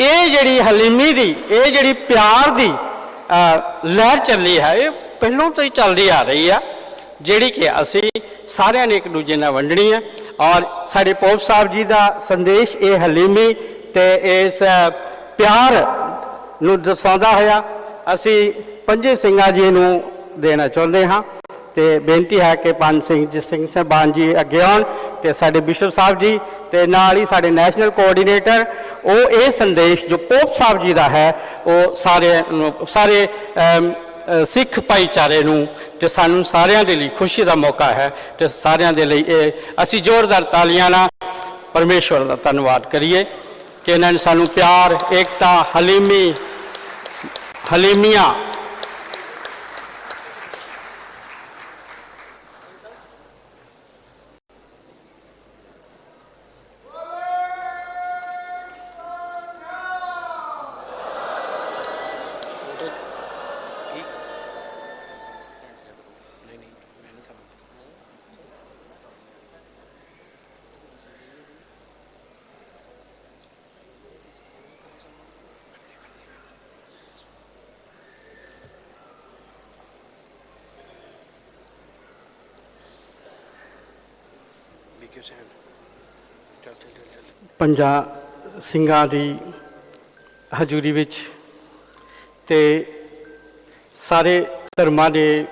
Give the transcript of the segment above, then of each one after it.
ਇਹ ਜਿਹੜੀ ਹਲੀਮੀ ਦੀ, ਇਹ ਜਿਹੜੀ ਪਿਆਰ ਦੀ ਲਹਿਰ ਚੱਲੀ ਹੈ, ਇਹ ਪਹਿਲਾਂ ਤੋਂ ਹੀ ਚੱਲਦੀ ਆ ਰਹੀ ਆ, ਜਿਹੜੀ ਕਿ ਅਸੀਂ ਸਾਰਿਆਂ ਨੇ ਇੱਕ ਦੂਜੇ ਨਾਲ ਵੰਡਣੀ ਹੈ ਔਰ ਸਾਡੇ ਪੋਪ ਸਾਹਿਬ ਜੀ ਦਾ ਸੰਦੇਸ਼ ਇਹ ਹਲੀਮੀ ਤੇ ਇਸ ਪਿਆਰ ਨੂੰ ਦਰਸਾਉਂਦਾ ਹੋਇਆ, ਅਸੀਂ ਪੰਜੇ ਸਿੰਘਾਂ ਜੀ ਨੂੰ ਦੇਣਾ ਚਾਹੁੰਦੇ ਹਾਂ ਤੇ ਬੇਨਤੀ ਹੈ ਕਿ ਪੰਜ ਸਿੰਘ ਜੀ ਸਿੰਘ ਸਾਹਿਬਾਨ ਜੀ ਅੱਗੇ ਆਉਣ ਤੇ ਸਾਡੇ ਬਿਸ਼ਪ ਸਾਹਿਬ ਜੀ ਤੇ ਨਾਲ ਹੀ ਸਾਡੇ ਨੈਸ਼ਨਲ ਕੋਆਰਡੀਨੇਟਰ ਉਹ ਇਹ ਸੰਦੇਸ਼ ਜੋ ਪੋਪ ਸਾਹਿਬ ਜੀ ਦਾ ਹੈ, ਉਹ ਸਾਰੇ ਨੂੰ- ਸਾਰੇ ਸਿੱਖ ਭਾਈਚਾਰੇ ਨੂੰ ਤੇ ਸਾਨੂੰ ਸਾਰਿਆਂ ਦੇ ਲਈ ਖੁਸ਼ੀ ਦਾ ਮੌਕਾ ਹੈ ਤੇ ਸਾਰਿਆਂ ਦੇ ਲਈ ਇਹ ਅਸੀਂ ਜ਼ੋਰਦਾਰ ਤਾਲੀਆਂ ਨਾਲ ਪਰਮੇਸ਼ਵਰ ਦਾ ਧੰਨਵਾਦ ਕਰੀਏ ਕਿ ਇਹਨਾਂ ਨੇ ਸਾਨੂੰ ਪਿਆਰ, ਏਕਤਾ, ਹਲੀਮੀ, ਹਲੀਮੀਆਂ ਪੰਜਾਂ ਸਿੰਘਾਂ ਦੀ ਹਜ਼ੂਰੀ ਵਿੱਚ ਤੇ ਸਾਰੇ ਧਰਮਾਂ ਦੇ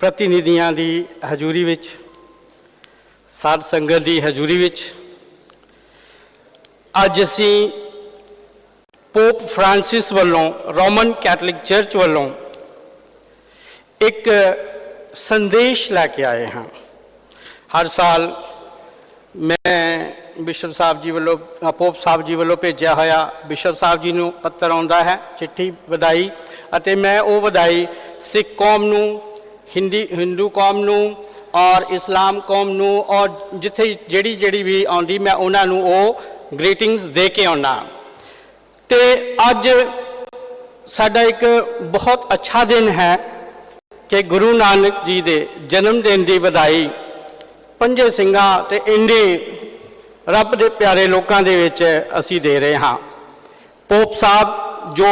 ਪ੍ਰਤੀਨਿਧੀਆਂ ਦੀ ਹਜ਼ੂਰੀ ਵਿੱਚ, ਸਾਧ ਸੰਗਤ ਦੀ ਹਜ਼ੂਰੀ ਵਿੱਚ, ਅੱਜ ਅਸੀਂ ਪੋਪ ਫ੍ਰਾਂਸਿਸ ਵੱਲੋਂ, ਰੋਮਨ ਕੈਥੋਲਿਕ ਚਰਚ ਵੱਲੋਂ ਇੱਕ ਸੰਦੇਸ਼ ਲੈ ਕੇ ਆਏ ਹਾਂ। ਹਰ ਸਾਲ ਮੈਂ ਬਿਸ਼ਪ ਸਾਹਿਬ ਜੀ ਵੱਲੋਂ ਅ, ਪੋਪ ਸਾਹਿਬ ਜੀ ਵੱਲੋਂ ਭੇਜਿਆ ਹੋਇਆ ਬਿਸ਼ਪ ਸਾਹਿਬ ਜੀ ਨੂੰ ਪੱਤਰ ਆਉਂਦਾ ਹੈ ਚਿੱਠੀ ਵਧਾਈ ਅਤੇ ਮੈਂ ਉਹ ਵਧਾਈ ਸਿੱਖ ਕੌਮ ਨੂੰ ਹਿੰਦੀ ਹਿੰਦੂ ਕੌਮ ਨੂੰ ਔਰ ਇਸਲਾਮ ਕੌਮ ਨੂੰ ਔਰ ਜਿੱਥੇ ਜਿਹੜੀ ਜਿਹੜੀ ਵੀ ਆਉਂਦੀ ਮੈਂ ਉਹਨਾਂ ਨੂੰ ਉਹ ਗ੍ਰੀਟਿੰਗਸ ਦੇ ਕੇ ਆਉਣਾ ਤੇ ਅੱਜ ਸਾਡਾ ਇੱਕ ਬਹੁਤ ਅੱਛਾ ਦਿਨ ਹੈ ਕਿ ਗੁਰੂ ਨਾਨਕ ਜੀ ਦੇ ਜਨਮ ਦਿਨ ਦੀ ਵਧਾਈ ਪੰਜੇ ਸਿੰਘਾਂ ਤੇ ਇੰਨੇ ਰੱਬ ਦੇ ਪਿਆਰੇ ਲੋਕਾਂ ਦੇ ਵਿੱਚ ਅਸੀਂ ਦੇ ਰਹੇ ਹਾਂ। ਪੋਪ ਸਾਹਿਬ ਜੋ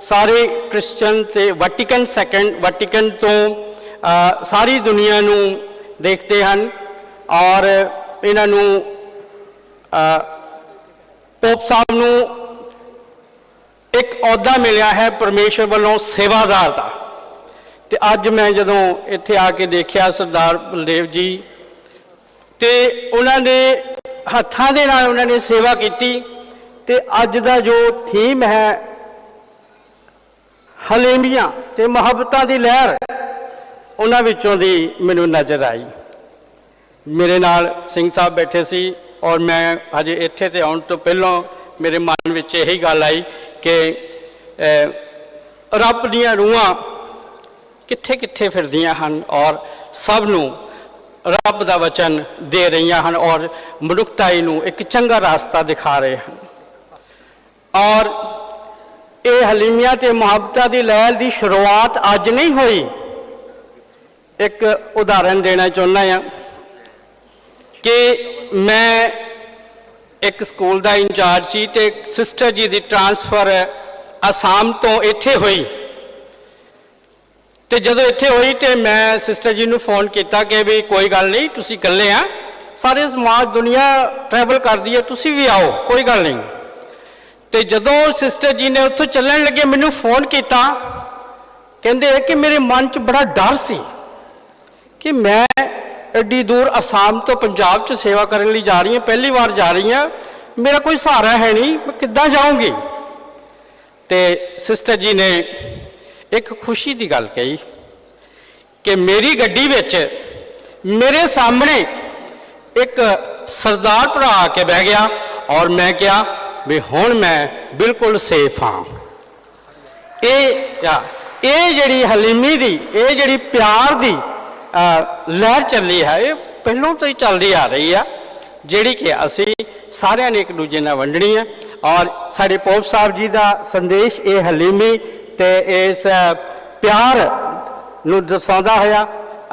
ਸਾਰੇ ਕ੍ਰਿਸਚੀਅਨ ਤੇ ਵੈਟੀਕਨ ਸੈਕੰਡ, ਵੈਟੀਕਨ ਤੋਂ ਸਾਰੀ ਦੁਨੀਆ ਨੂੰ ਦੇਖਦੇ ਹਨ ਔਰ ਇਹਨਾਂ ਨੂੰ ਪੋਪ ਸਾਹਿਬ ਨੂੰ ਇੱਕ ਅਹੁਦਾ ਮਿਲਿਆ ਹੈ ਪਰਮੇਸ਼ਰ ਵੱਲੋਂ ਸੇਵਾਦਾਰ ਦਾ। ਤੇ ਅੱਜ ਮੈਂ ਜਦੋਂ ਇੱਥੇ ਆ ਕੇ ਦੇਖਿਆ ਸਰਦਾਰ ਬਲਦੇਵ ਜੀ ਤੇ ਉਹਨਾਂ ਨੇ ਹੱਥਾਂ ਦੇ ਨਾਲ ਉਹਨਾਂ ਨੇ ਸੇਵਾ ਕੀਤੀ ਤੇ ਅੱਜ ਦਾ ਜੋ ਥੀਮ ਹੈ ਹਲੇਮੀਆਂ ਤੇ ਮੁਹੱਬਤਾਂ ਦੀ ਲਹਿਰ, ਉਹਨਾਂ ਵਿੱਚੋਂ ਦੀ ਮੈਨੂੰ ਨਜ਼ਰ ਆਈ। ਮੇਰੇ ਨਾਲ ਸਿੰਘ ਸਾਹਿਬ ਬੈਠੇ ਸੀ ਔਰ ਮੈਂ ਹਜੇ ਇੱਥੇ ਤੇ ਆਉਣ ਤੋਂ ਪਹਿਲਾਂ ਮੇਰੇ ਮਨ ਵਿੱਚ ਇਹੀ ਗੱਲ ਆਈ ਕਿ ਰੱਬ ਦੀਆਂ ਰੂਹਾਂ ਕਿੱਥੇ ਕਿੱਥੇ ਫਿਰਦੀਆਂ ਹਨ ਔਰ ਸਭ ਨੂੰ ਰੱਬ ਦਾ ਵਚਨ ਦੇ ਰਹੀਆਂ ਹਨ ਔਰ ਮਨੁੱਖਤਾਈ ਨੂੰ ਇੱਕ ਚੰਗਾ ਰਸਤਾ ਦਿਖਾ ਰਹੇ ਹਨ। ਔਰ ਇਹ ਹਲੀਮੀਆਂ ਤੇ ਮੁਹੱਬਤਾਂ ਦੀ ਲਹਿਰ ਦੀ ਸ਼ੁਰੂਆਤ ਅੱਜ ਨਹੀਂ ਹੋਈ। ਇੱਕ ਉਦਾਹਰਨ ਦੇਣਾ ਚਾਹੁੰਦਾ ਹਾਂ ਕਿ ਮੈਂ ਇੱਕ ਸਕੂਲ ਦਾ ਇੰਚਾਰਜ ਸੀ ਤੇ ਸਿਸਟਰ ਜੀ ਦੀ ਟ੍ਰਾਂਸਫਰ ਅਸਾਮ ਤੋਂ ਇੱਥੇ ਹੋਈ। ਤੇ ਜਦੋਂ ਇੱਥੇ ਹੋਈ ਤੇ ਮੈਂ ਸਿਸਟਰ ਜੀ ਨੂੰ ਫੋਨ ਕੀਤਾ ਕਿ ਵੀ ਕੋਈ ਗੱਲ ਨਹੀਂ, ਤੁਸੀਂ ਇਕੱਲੇ ਆ। ਸਾਰੇ ਸਮਾਜ, ਦੁਨੀਆ ਟਰੈਵਲ ਕਰਦੀ ਹੈ, ਤੁਸੀਂ ਵੀ ਆਓ, ਕੋਈ ਗੱਲ ਨਹੀਂ। ਤੇ ਜਦੋਂ ਸਿਸਟਰ ਜੀ ਨੇ ਉੱਥੋਂ ਚੱਲਣ ਲੱਗੇ, ਮੈਨੂੰ ਫੋਨ ਕੀਤਾ। ਕਹਿੰਦੇ ਕਿ ਮੇਰੇ ਮਨ 'ਚ ਬੜਾ ਡਰ ਸੀ ਕਿ ਮੈਂ ਐਡੀ ਦੂਰ ਅਸਾਮ ਤੋਂ ਪੰਜਾਬ 'ਚ ਸੇਵਾ ਕਰਨ ਲਈ ਜਾ ਰਹੀ ਹਾਂ, ਪਹਿਲੀ ਵਾਰ ਜਾ ਰਹੀ ਹਾਂ। ਮੇਰਾ ਕੋਈ ਸਹਾਰਾ ਹੈ ਨਹੀਂ, ਮੈਂ ਕਿੱਦਾਂ ਜਾਊਂਗੀ? ਤੇ ਸਿਸਟਰ ਜੀ ਨੇ ਇੱਕ ਖੁਸ਼ੀ ਦੀ ਗੱਲ ਕਹੀ ਕਿ ਮੇਰੀ ਗੱਡੀ ਵਿੱਚ ਮੇਰੇ ਸਾਹਮਣੇ ਇੱਕ ਸਰਦਾਰ ਭਰਾ ਆ ਕੇ ਬਹਿ ਗਿਆ ਔਰ ਮੈਂ ਕਿਹਾ ਵੀ ਹੁਣ ਮੈਂ ਬਿਲਕੁਲ ਸੇਫ ਹਾਂ। ਇਹ ਇਹ ਜਿਹੜੀ ਹਲੀਮੀ ਦੀ, ਇਹ ਜਿਹੜੀ ਪਿਆਰ ਦੀ ਲਹਿਰ ਚੱਲੀ ਹੈ, ਇਹ ਪਹਿਲਾਂ ਤੋਂ ਹੀ ਚੱਲਦੀ ਆ ਰਹੀ ਆ, ਜਿਹੜੀ ਕਿ ਅਸੀਂ ਸਾਰਿਆਂ ਨੇ ਇੱਕ ਦੂਜੇ ਨਾਲ ਵੰਡਣੀ ਹੈ ਔਰ ਸਾਡੇ ਪੋਪ ਸਾਹਿਬ ਜੀ ਦਾ ਸੰਦੇਸ਼ ਇਹ ਹਲੀਮੀ ਤੇ ਇਸ ਪਿਆਰ ਨੂੰ ਦਰਸਾਉਂਦਾ ਹੋਇਆ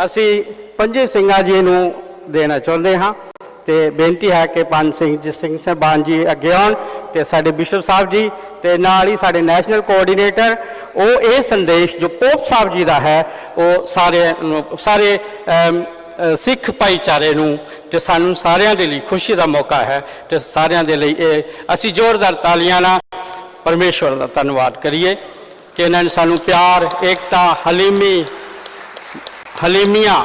ਅਸੀਂ ਪੰਜੇ ਸਿੰਘਾਂ ਜੀ ਨੂੰ ਦੇਣਾ ਚਾਹੁੰਦੇ ਹਾਂ ਤੇ ਬੇਨਤੀ ਹੈ ਕਿ ਪੰਜ ਸਿੰਘ ਜੀ ਸਿੰਘ ਸਾਹਿਬਾਨ ਜੀ ਅੱਗੇ ਆਉਣ ਤੇ ਸਾਡੇ ਬਿਸ਼ਪ ਸਾਹਿਬ ਜੀ ਤੇ ਨਾਲ ਹੀ ਸਾਡੇ ਨੈਸ਼ਨਲ ਕੋਆਰਡੀਨੇਟਰ, ਉਹ ਇਹ ਸੰਦੇਸ਼ ਜੋ ਪੋਪ ਸਾਹਿਬ ਜੀ ਦਾ ਹੈ, ਉਹ ਸਾਰੇ ਨੂੰ- ਸਾਰੇ ਸਿੱਖ ਭਾਈਚਾਰੇ ਨੂੰ ਤੇ ਸਾਨੂੰ ਸਾਰਿਆਂ ਦੇ ਲਈ ਖੁਸ਼ੀ ਦਾ ਮੌਕਾ ਹੈ ਤੇ ਸਾਰਿਆਂ ਦੇ ਲਈ ਇਹ ਅਸੀਂ ਜ਼ੋਰਦਾਰ ਤਾਲੀਆਂ ਨਾਲ ਪਰਮੇਸ਼ਵਰ ਦਾ ਧੰਨਵਾਦ ਕਰੀਏ। ਕਿ ਇਹਨਾਂ ਨੇ ਸਾਨੂੰ ਪਿਆਰ ਏਕਤਾ ਹਲੀਮੀ ਹਲੀਮੀਆਂ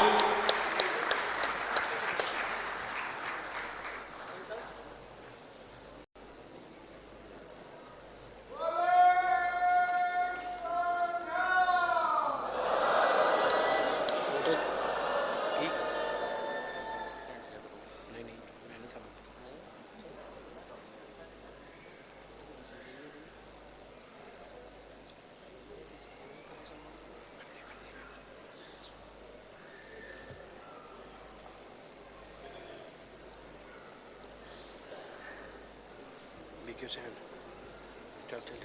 Don't tell.